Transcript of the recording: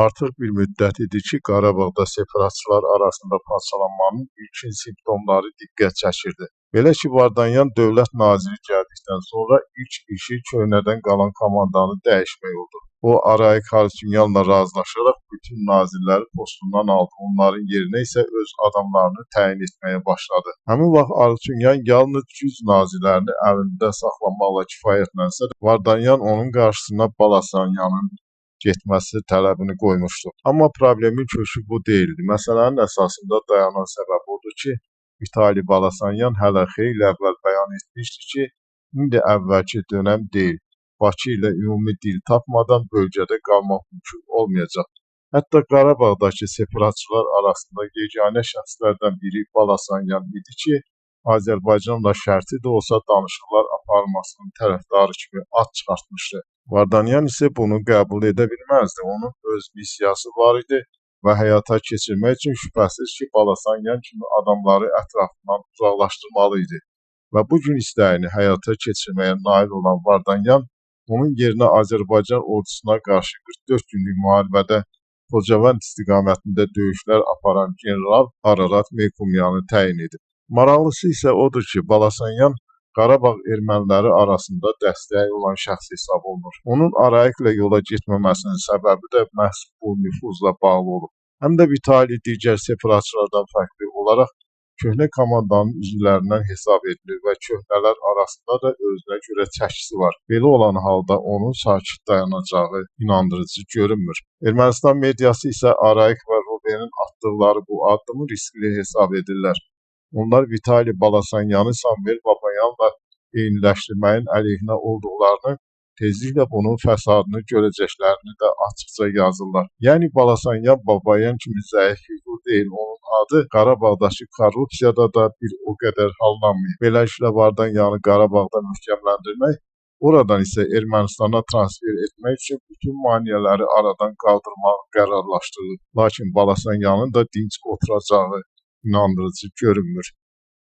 Artıq bir müddət idi ki, Qarabağda separatçılar arasında parçalanmanın ilkin simptomları diqqət çəkirdi. Belə ki, Vardanyan dövlət naziri gəldikdən sonra ilk işi köhnədən qalan komandanı dəyişmək oldu. O, Arayik Harutyunyanla razılaşaraq bütün nazirləri postundan aldı, onların yerinə isə öz adamlarını təyin etməyə başladı. Həmin vaxt Harutyunyan yalnız 100 nazirlərini əlində saxlamaqla kifayətlənsə də, Vardanyan onun qarşısına Balasanyanın getməsi tələbini qoymuşdu. Amma problemin kökü bu deyildi. Məsələnin əsasında dayanan səbəb odur ki, Vitali Balasanyan hələ xeyli əvvəl bəyan etmişdi ki, indi əvvəlki dönəm deyil. Bakı ilə ümumi dil tapmadan bölgədə qalmaq mümkün olmayacaq. Hətta Qarabağdakı separatçılar arasında yeganə şəxslərdən biri Balasanyan idi ki, Azərbaycanla şərti də olsa danışıqlar aparılmasının tərəfdarı kimi ad çıxartmışdı. Vardanyan isə bunu qəbul edə bilməzdi. Onun öz missiyası var idi və həyata keçirmək üçün şübhəsiz ki, Balasanyan kimi adamları ətrafından uzaqlaşdırmalı idi. Və bu gün istəyini həyata keçirməyə nail olan Vardanyan, onun yerinə Azərbaycan ordusuna qarşı 44 günlük müharibədə Xocavənd istiqamətində döyüşlər aparan general Ararat Meykumyanı təyin edib. Maraqlısı isə odur ki, Balasanyan Qarabağ erməniləri arasında dəstəyi olan şəxs hesab olunur. Onun Arayiklə yola getməməsinin səbəbi də məhz bu nüfuzla bağlı olub. Həm də Vitali digər separatçılardan fərqli olaraq köhnə komandanın üzvlərindən hesab edilir və köhnələr arasında da özünə görə çəkisi var. Belə olan halda onun sakit dayanacağı inandırıcı görünmür. Ermənistan mediası isə Arayik və Rubenin atdıqları bu addımı riskli hesab edirlər. Onlar Vitali Balasanyanı Samvel Babayanla eyniləşdirməyin əleyhinə olduqlarını, tezliklə bunun fəsadını görəcəklərini də açıqca yazırlar. Yəni Balasanyan Babayan kimi zəif fiqur deyil, onun adı Qarabağdakı korrupsiyada da bir o qədər hallanmayıb. Beləliklə Vardanyanı Qarabağda möhkəmləndirmək, oradan isə Ermənistana transfer etmək üçün bütün maneələri aradan qaldırmaq qərarlaşdırılıb. Lakin Balasanyanın da dinc oturacağı inandırıcı görünmür.